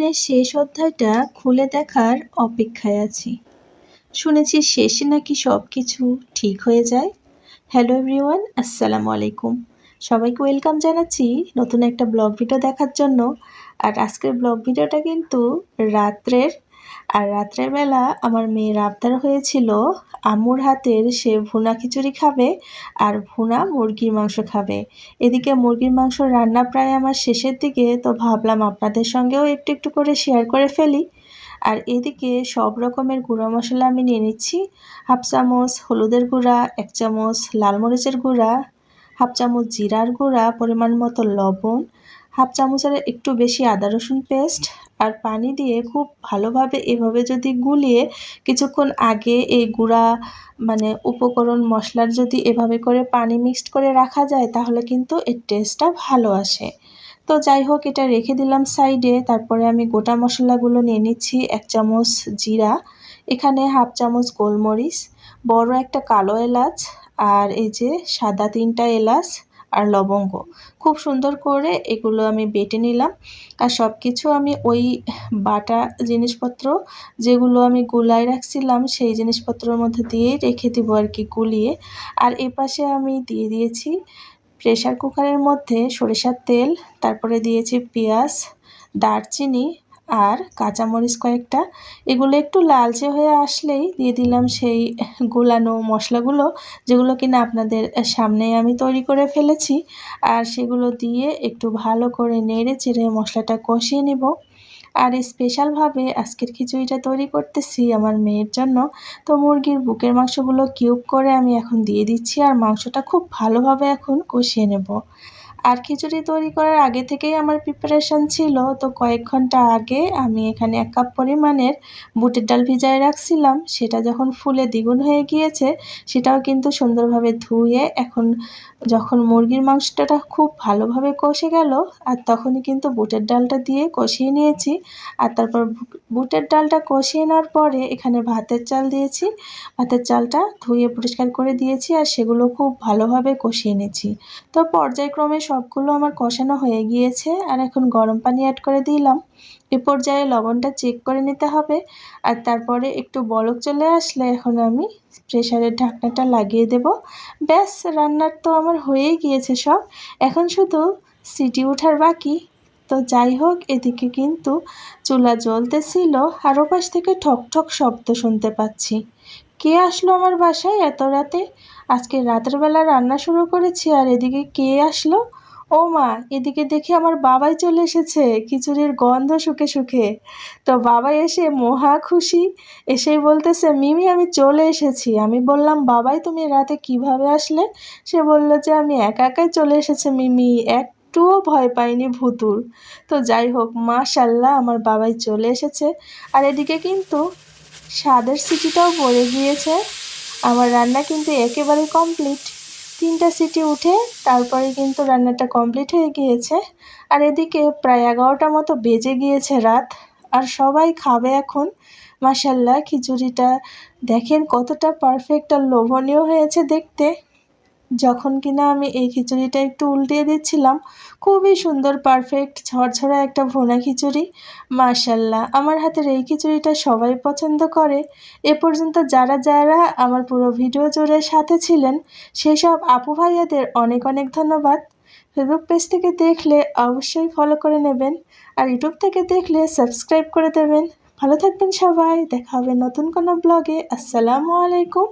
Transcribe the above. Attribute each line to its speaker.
Speaker 1: স্বপ্নের শেষ অধ্যায়টা খুলে দেখার অপেক্ষায় আছি। শুনেছি শেষে নাকি সব কিছু ঠিক হয়ে যায়। হ্যালো এভরিওয়ান আসসালামু আলাইকুম। সবাইকে ওয়েলকাম জানাচ্ছি নতুন একটা ব্লগ ভিডিও দেখার জন্য। আর আজকের ব্লগ ভিডিওটা কিন্তু রাত্রের আর রাত্রের বেলা আমার মেয়ের আবদার হয়েছিল, আম্মুর হাতের সে ভুনা খিচুড়ি খাবে আর ভুনা মুরগির মাংস খাবে। এদিকে মুরগির মাংস রান্না প্রায় আমার শেষের দিকে, তো ভাবলাম আপনাদের সঙ্গেও একটু একটু করে শেয়ার করে ফেলি। আর এদিকে সব রকমের গুঁড়া মশলা আমি নিয়ে নিচ্ছি। হাফ চামচ হলুদের গুঁড়া, এক চামচ লাল মরিচের গুঁড়া, হাফ চামচ জিরার গুঁড়া, পরিমাণ মতো লবণ, হাফ চামচের একটু বেশি আদা রসুন পেস্ট আর পানি দিয়ে খুব ভালোভাবে এভাবে যদি গুলিয়ে কিছুক্ষণ আগে এই গুঁড়া মানে উপকরণ, মশলার যদি এভাবে করে পানি মিক্সড করে রাখা যায়, তাহলে কিন্তু এর টেস্টটা ভালো আসে। তো যাই হোক, এটা রেখে দিলাম সাইডে তারপরে আমি গোটা মশলাগুলো নিয়ে নিচ্ছি, এক চামচ জিরা, এখানে হাফ চামচ গোলমরিচ, বড় একটা কালো এলাচ, আর এই যে সাদা তিনটা এলাচ আর লবঙ্গ। খুব সুন্দর করে এগুলো আমি বেটে নিলাম। আর সব কিছু আমি ওই বাটা জিনিসপত্র যেগুলো আমি গুলায় রাখছিলাম, সেই জিনিসপত্রের মধ্যে দিয়েই রেখে দিব আর কি গুলিয়ে। আর এ পাশে আমি দিয়ে দিয়েছি প্রেশার কুকারের মধ্যে সরিষার তেল, তারপরে দিয়েছি পেঁয়াজ, দারচিনি আর কাঁচামরিচ কয়েকটা, এগুলো একটু লালচে হয়ে আসলেই দিয়ে দিলাম সেই গোলানো মশলাগুলো, যেগুলো কিনা আপনাদের সামনে আমি তৈরি করে ফেলেছি। আর সেগুলো দিয়ে একটু ভালো করে নেড়ে চেড়ে মশলাটা কষিয়ে নেব। আর স্পেশালভাবে আজকের খিচুড়িটা তৈরি করতেছি আমার মেয়ের জন্য। তো মুরগির বুকের মাংসগুলো কিউব করে আমি এখন দিয়ে দিচ্ছি আর মাংসটা খুব ভালোভাবে এখন কষিয়ে নেব। আর খিচুড়ি তৈরি করার আগে থেকেই আমার প্রিপারেশান ছিল। তো কয়েক ঘণ্টা আগে আমি এখানে এক কাপ পরিমাণের বুটের ডাল ভিজায় রাখছিলাম। সেটা যখন ফুলে দ্বিগুণ হয়ে গিয়েছে, সেটাও কিন্তু সুন্দরভাবে ধুয়ে এখন যখন মুরগির মাংসটা খুব ভালোভাবে কষে গেল, আর তখনই কিন্তু বুটের ডালটা দিয়ে কষিয়ে নিয়েছি। আর তারপর বুটের ডালটা কষিয়ে নেওয়ার পরে এখানে ভাতের চাল দিয়েছি। ভাতের চালটা ধুয়ে পরিষ্কার করে দিয়েছি, আর সেগুলো খুব ভালোভাবে কষিয়ে নিয়েছি। তো পর্যায়ক্রমে সবগুলো আমার কষানো হয়ে গিয়েছে আর এখন গরম পানি অ্যাড করে দিলাম। এ পর্যায়ে লবণটা চেক করে নিতে হবে আর তারপরে একটু বলক চলে আসলে এখন আমি প্রেশারের ঢাকনাটা লাগিয়ে দেব। ব্যাস, রান্নার তো আমার হয়েই গিয়েছে সব। এখন শুধু সিটি ওঠার বাকি। তো যাই হোক, এদিকে কিন্তু চুলা জ্বলতেছিল, আর ওপাশ থেকে ঠক ঠক শব্দ শুনতে পাচ্ছি। কে আসলো আমার বাসায় এত রাতে? আজকে রাতের বেলা রান্না শুরু করেছি আর এদিকে কে আসলো? ও মা, এদিকে দেখি আমার বাবাই চলে এসেছে, খিচুড়ির গন্ধ শুকে শুকে। তো বাবাই এসে মহা খুশি, এসেই বলতেছে, মিমি, আমি চলে এসেছি। আমি বললাম, বাবাই, তুমি রাতে কীভাবে আসলে? সে বলল যে, আমি একা একাই চলে এসেছে, মিমি এক একটুও ভয় পাইনি ভুতুর। তো যাই হোক, মাশাল্লাহ, আমার বাবাই চলে এসেছে। আর এদিকে কিন্তু স্বাদের সিটিটাও পড়ে গিয়েছে। আমার রান্না কিন্তু একেবারে কমপ্লিট তিনটা সিটি উঠে তারপরে কিন্তু রান্নাটা কমপ্লিট হয়ে গিয়েছে। আর এদিকে প্রায় এগারোটা মতো বেজে গিয়েছে রাত। আর সবাই খাবে এখন। মাসাল্লাহ খিচুড়িটা দেখেন কতটা পারফেক্ট আর লোভনীয় হয়েছে দেখতে। যখন কিনা আমি এই খিচুড়িটা একটু উল্টিয়ে দিচ্ছিলাম, খুবই সুন্দর পারফেক্ট ঝরঝরা একটা ভোনা খিচুড়ি। মার্শাল্লাহ আমার হাতের এই খিচুড়িটা সবাই পছন্দ করে। এ পর্যন্ত যারা যারা আমার পুরো ভিডিও জুড়ে সাথে ছিলেন সেই সব আপু ভাইয়াদের অনেক অনেক ধন্যবাদ। ফেসবুক পেজ থেকে দেখলে অবশ্যই ফলো করে নেবেন আর ইউটিউব থেকে দেখলে সাবস্ক্রাইব করে দেবেন। ভালো থাকবেন সবাই, দেখা হবে নতুন কোনো ব্লগে আসসালামু আলাইকুম।